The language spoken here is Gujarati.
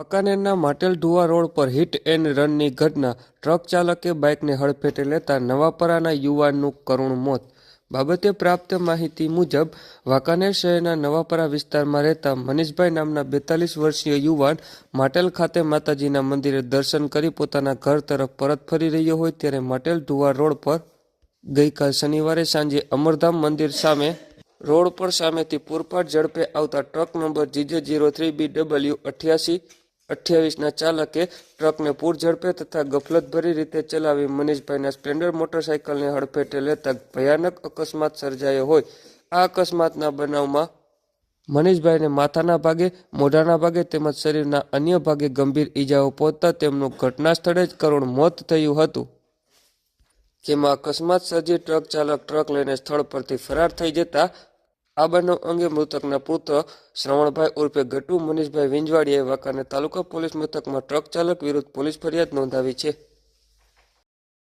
વાંકાનેરના માટેલ ધુવા રોડ પર હિટ એન્ડ રનની ઘટના. ટ્રક ચાલકે બાઇકને હડફેટે લેતા નવાપરાના યુવાનનું કરુણ મોત. બાબતે પ્રાપ્ત માહિતી મુજબ, વાંકાનેર શહેરના નવાપરા વિસ્તારમાં રહેતા મનીષભાઈ નામના બેતાલીસ વર્ષીય યુવાન માટેલ ખાતે માતાજીના મંદિરે દર્શન કરી પોતાના ઘર તરફ પરત ફરી રહ્યો હોય ત્યારે માટેલ ધુવા રોડ પર ગઈકાલ શનિવારે સાંજે અમરધામ મંદિર સામે, રોડ પર સામેથી પૂરપાટ ઝડપે આવતા truck number GJ zero three B W અઠ્યાસી અઠ્યાવીસના ચાલકે ટ્રકને પૂર ઝડપે તથા ગફલતભરી રીતે ચલાવી મનીષભાઈના સ્પ્લેન્ડર મોટરસાઇકલને હડફેટે લેતા ભયાનક અકસ્માત સર્જાયો હોય. આ અકસ્માતના બનાવમાં મનીષભાઈને માથાના ભાગે, મોઢાના ભાગે તેમજ શરીરના અન્ય ભાગે ગંભીર ઈજાઓ પહોંચતા તેમનું ઘટના સ્થળે જ કરુણ મોત થયું હતું. જેમાં અકસ્માત સર્જી ટ્રક ચાલક ટ્રક લઈને સ્થળ પરથી ફરાર થઈ જતા આ બનાવ અંગે મૃતકના પુત્ર શ્રવણભાઈ ઉર્ફે ગટુ મનીષભાઈ વિંજવાડીએ વાંકાને તાલુકા પોલીસ મથકમાં ટ્રક ચાલક વિરુદ્ધ પોલીસ ફરિયાદ નોંધાવી છે.